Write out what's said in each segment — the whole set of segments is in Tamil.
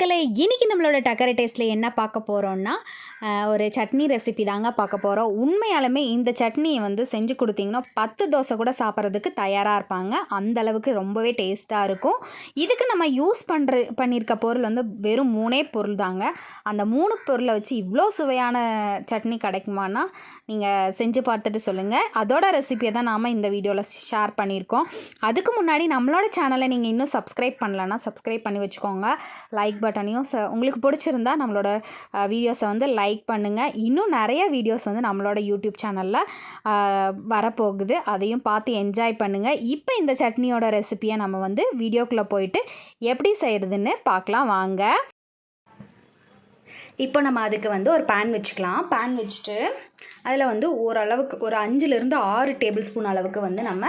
ஹலோ மக்களே நம்மளோட டக்கரை டேஸ்ட்டில் என்ன பார்க்க போகிறோம்னா ஒரு சட்னி ரெசிபி தாங்க பார்க்க போகிறோம் உண்மையாலுமே இந்த சட்னியை வந்து செஞ்சு கொடுத்தீங்கன்னா பத்து தோசை கூட சாப்பிட்றதுக்கு தயாராக இருப்பாங்க. அந்த அளவுக்கு ரொம்பவே டேஸ்ட்டாக இருக்கும். இதுக்கு நம்ம யூஸ் பண்ணுற பண்ணியிருக்க பொருள் வந்து வெறும் மூணே பொருள் தாங்க. அந்த மூணு பொருளை வச்சு இவ்வளோ சுவையான சட்னி கிடைக்குமான்னா நீங்கள் செஞ்சு பார்த்துட்டு சொல்லுங்கள் அதோட ரெசிபியை தான் நாம் இந்த வீடியோவில் ஷேர் பண்ணியிருக்கோம். அதுக்கு முன்னாடி நம்மளோட சேனலை நீங்கள் இன்னும் சப்ஸ்கிரைப் பண்ணலன்னா சப்ஸ்கிரைப் பண்ணி வச்சுக்கோங்க. லைக் பட்டனையும் ச உங்களுக்கு பிடிச்சிருந்தா நம்மளோட வீடியோஸை வந்து லைக் பண்ணுங்கள் இன்னும் நிறைய வீடியோஸ் வந்து நம்மளோட யூடியூப் சேனலில் வரப்போகுது. அதையும் பார்த்து என்ஜாய் பண்ணுங்கள் இப்போ இந்த சட்னியோட ரெசிபியை நம்ம வந்து வீடியோக்குள்ளே போயிட்டு எப்படி செய்கிறதுன்னு பார்க்கலாம். வாங்க. இப்போ நம்ம அதுக்கு வந்து ஒரு பேன் வச்சுக்கலாம். பேன் வச்சுட்டு அதில் வந்து ஓரளவுக்கு ஒரு அஞ்சுலேருந்து ஆறு டேபிள் ஸ்பூன் அளவுக்கு வந்து நம்ம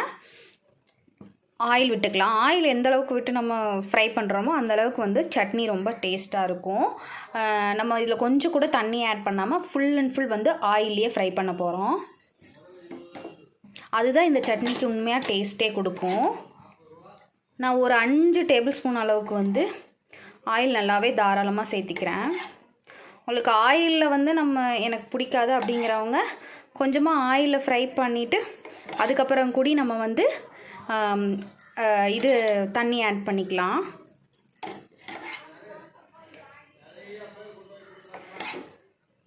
ஆயில் விட்டுக்கலாம். ஆயில் எந்த அளவுக்கு விட்டு நம்ம ஃப்ரை பண்ணுறோமோ அந்தளவுக்கு வந்து சட்னி ரொம்ப டேஸ்ட்டாக இருக்கும். நம்ம இதில் கொஞ்சம் கூட தண்ணி ஆட் பண்ணாமல் ஃபுல் அண்ட் ஃபுல் வந்து ஆயிலே ஃப்ரை பண்ண போகிறோம் அதுதான் இந்த சட்னிக்கு உண்மையாக டேஸ்ட்டே கொடுக்கும். நான் ஒரு அஞ்சு டேபிள் ஸ்பூன் அளவுக்கு வந்து ஆயில் நல்லாவே தாராளமாக சேர்த்திக்கிறேன். உங்களுக்கு ஆயிலில் வந்து நம்ம எனக்கு பிடிக்காது அப்படிங்கிறவங்க கொஞ்சமாக ஆயிலில் ஃப்ரை பண்ணிவிட்டு அதுக்கப்புறம் கூடி நம்ம வந்து இது தண்ணி ஆட் பண்ணிக்கலாம்.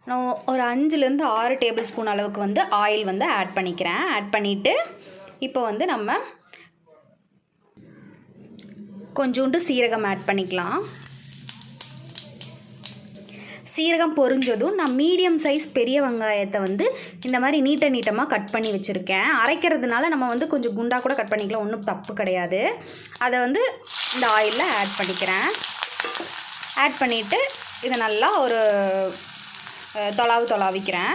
நான் ஒரு அஞ்சுலேருந்து ஆறு டேபிள் ஸ்பூன் அளவுக்கு வந்து ஆயில் வந்து ஆட் பண்ணிக்கிறேன். ஆட் பண்ணிவிட்டு இப்போ வந்து நம்ம கொஞ்சோண்டு சீரகம் ஆட் பண்ணிக்கலாம். சீரகம் பொரிஞ்சதும் நான் மீடியம் சைஸ் பெரிய வெங்காயத்தை வந்து இந்த மாதிரி நீட்ட நீட்டமாக கட் பண்ணி வச்சுருக்கேன். அரைக்கிறதுனால நம்ம வந்து கொஞ்சம் குண்டாக கூட கட் பண்ணிக்கலாம். ஒன்றும் தப்பு கிடையாது. அதை வந்து இந்த ஆயிலில் ஆட் பண்ணிக்கிறேன். ஆட் பண்ணிவிட்டு இதை நல்லா ஒரு தொலாவு தொலாவிக்கிறேன்.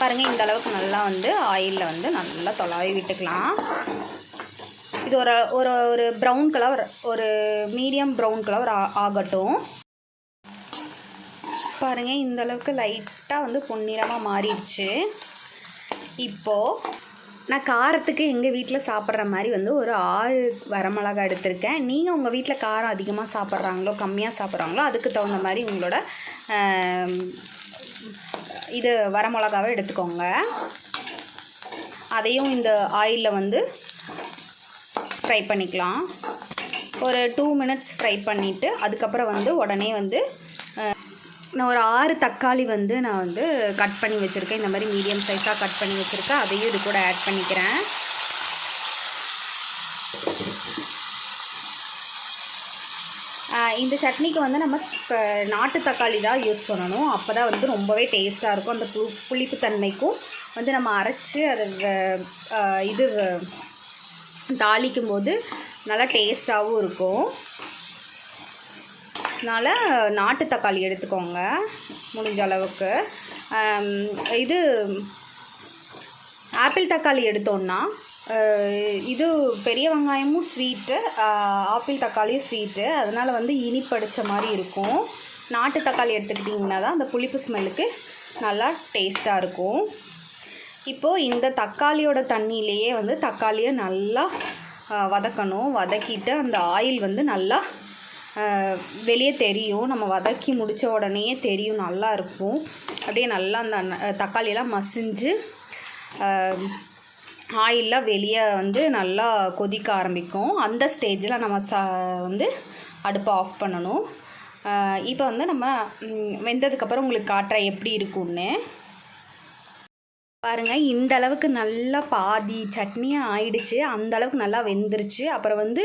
பாருங்கள் இந்த அளவுக்கு நல்லா வந்து ஆயிலில் வந்து நல்லா தொலாவி விட்டுக்கலாம். இது ஒரு ஒரு ஒரு ப்ரௌன் கலர் ஒரு மீடியம் ப்ரௌன் கலர் ஆகட்டும். பாருங்கள் இந்த அளவுக்கு லைட்டாக வந்து பொன்னிறமாக மாறிடுச்சு. இப்போது நான் காரத்துக்கு எங்கள் வீட்டில் சாப்பிட்ற மாதிரி வந்து ஒரு ஆறு வரமிளகா எடுத்திருக்கேன். நீங்கள் உங்கள் வீட்டில் காரம் அதிகமாக சாப்பிட்றாங்களோ கம்மியாக சாப்பிட்றாங்களோ அதுக்கு தகுந்த மாதிரி உங்களோட இது வரமிளகாவை எடுத்துக்கோங்க. அதையும் இந்த ஆயிலில் வந்து ஃப்ரை பண்ணிக்கலாம். ஒரு டூ மினிட்ஸ் ஃப்ரை பண்ணிவிட்டு அதுக்கப்புறம் வந்து உடனே வந்து நான் ஒரு ஆறு தக்காளி வந்து நான் வந்து கட் பண்ணி வச்சுருக்கேன். இந்த மாதிரி மீடியம் சைஸாக கட் பண்ணி வச்சுருக்கேன். அதையும் இது கூட ஆட் பண்ணிக்கிறேன். இந்த சட்னிக்கு வந்து நம்ம இப்போ நாட்டு தக்காளி தான் யூஸ் பண்ணணும். அப்போ தான் வந்து ரொம்பவே டேஸ்ட்டாக இருக்கும். அந்த பு புளிப்பு தன்மைக்கும் வந்து நம்ம அரைச்சி அதை இது தாளிக்கும் போது நல்லா டேஸ்ட்டாகவும் இருக்கும். அதனால் நாட்டு தக்காளி எடுத்துக்கோங்க முடிஞ்ச அளவுக்கு. இது ஆப்பிள் தக்காளி எடுத்தோம்னா இது பெரிய வெங்காயமும் ஸ்வீட்டு ஆப்பிள் தக்காளியும் ஸ்வீட்டு அதனால் வந்து இனிப்படிச்ச மாதிரி இருக்கும். நாட்டு தக்காளி எடுத்துக்கிட்டிங்கன்னா தான் அந்த புளிப்பு ஸ்மெல்லுக்கு நல்லா டேஸ்ட்டாக இருக்கும். இப்போது இந்த தக்காளியோட தண்ணியிலேயே வந்து தக்காளியை நல்லா வதக்கணும். வதக்கிட்டு அந்த ஆயில் வந்து நல்லா வெளியே தெரியும். நம்ம வதக்கி முடித்த உடனேயே தெரியும் நல்லா இருக்கும். அப்படியே நல்லா அந்த தக்காளியெல்லாம் மசிஞ்சு ஆயிலெலாம் வெளியே வந்து நல்லா கொதிக்க ஆரம்பிக்கும். அந்த ஸ்டேஜில் நம்ம ச வந்து அடுப்பை ஆஃப் பண்ணணும். இப்போ வந்து நம்ம வெந்ததுக்கப்புறம் உங்களுக்கு காட்டுறேன் எப்படி இருக்கும்னு பாருங்க இந்த அளவுக்கு நல்லா பாதி சட்னியாக ஆயிடுச்சு. அந்த அளவுக்கு நல்லா வெந்துருச்சு. அப்புறம் வந்து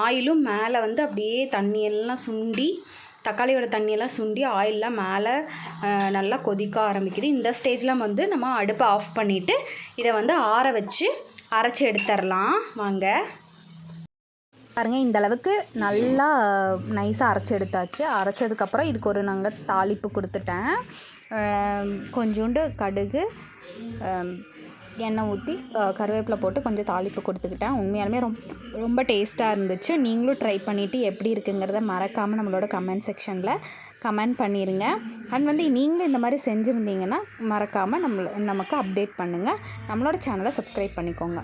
ஆயிலும் மேலே வந்து அப்படியே தண்ணியெல்லாம் சுண்டி தக்காளியோட தண்ணியெல்லாம் சுண்டி ஆயிலெலாம் மேலே நல்லா கொதிக்க ஆரம்பிக்குது. இந்த ஸ்டேஜில் வந்து நம்ம அடுப்பை ஆஃப் பண்ணிவிட்டு இதை வந்து ஆற வச்சு அரைச்சி எடுத்துடலாம் வாங்க. பாருங்கள் இந்த அளவுக்கு நல்லா நைஸாக அரைச்சி எடுத்தாச்சு. அரைச்சதுக்கப்புறம் இதுக்கு ஒரு நாங்கள் தாளிப்பு கொடுத்துட்டேன். கொஞ்சோண்டு கடுகு எண்ணெய் ஊற்றி கருவேப்பிலை போட்டு கொஞ்சம் தாளிப்பு கொடுத்துக்கிட்டேன். உண்மையாலுமே ரொம்ப ரொம்ப டேஸ்ட்டாக இருந்துச்சு. நீங்களும் ட்ரை பண்ணிவிட்டு எப்படி இருக்குங்கிறத மறக்காமல் நம்மளோட கமெண்ட் செக்ஷனில் கமெண்ட் பண்ணிடுங்க அண்ட் வந்து நீங்களும் இந்த மாதிரி செஞ்சுருந்தீங்கன்னா மறக்காமல் நம்மள நமக்கு அப்டேட் பண்ணுங்கள் நம்மளோட சேனலை சப்ஸ்கிரைப் பண்ணிக்கோங்க.